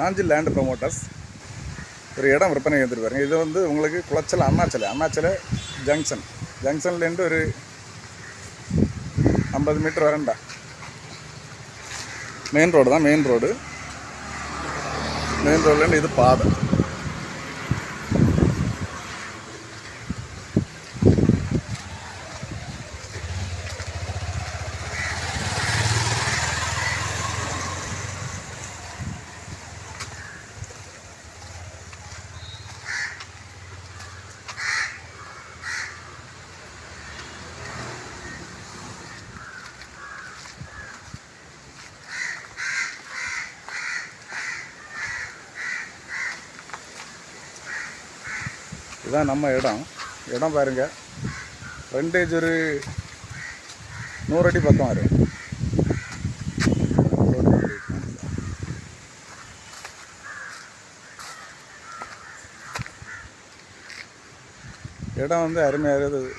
Nanjil land promoters ஒரு இடம் விற்பனை எடுத்துட்டு பாருங்க. இது வந்து உங்களுக்கு குளச்சல் அண்ணாச்சலை. அண்ணாச்சலை ஜங்ஷன் ஜங்ஷன்லேருந்து ஒரு ஐம்பது மீட்டர் வரண்டா. மெயின் ரோடு தான் மெயின் ரோடு மெயின் ரோட்லேருந்து இது பாதை. இதுதான் நம்ம இடம். இடம் பாருங்க. ஃப்ரண்டேஜ் ஒரு நூறடி பக்கம் வரும். இடம் வந்து அருமையாக இருக்குது.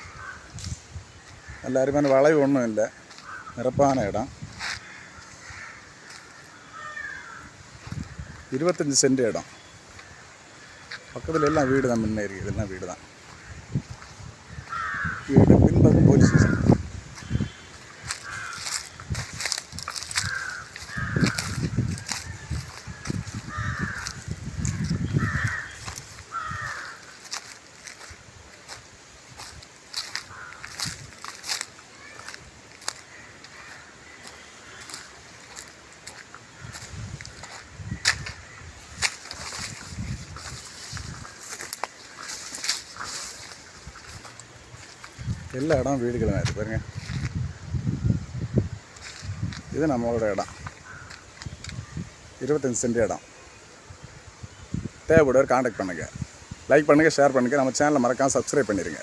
நல்ல அருமையான வளைவு ஒன்றும் இல்லை. நிரப்பான இடம். இருபத்தஞ்சி சென்ட் இடம். பக்கத்தில் எல்லாம் வீடு தான் முன்னே இருக்குது எல்லாம் வீடு தான் வீடு பின்பக்கம் போலீஸ் ஸ்டேஷன். எல்லா இடம் வீடுகளும் இருக்குது பாருங்க. இது நம்மளோட இடம். இருபத்தஞ்சி சென்ட் இடம். தேவைப்படுவார் காண்டாக்ட் பண்ணுங்கள் லைக் பண்ணுங்கள் ஷேர் பண்ணுங்கள் நம்ம சேனலை மறக்காமல் சப்ஸ்கிரைப் பண்ணிடுங்க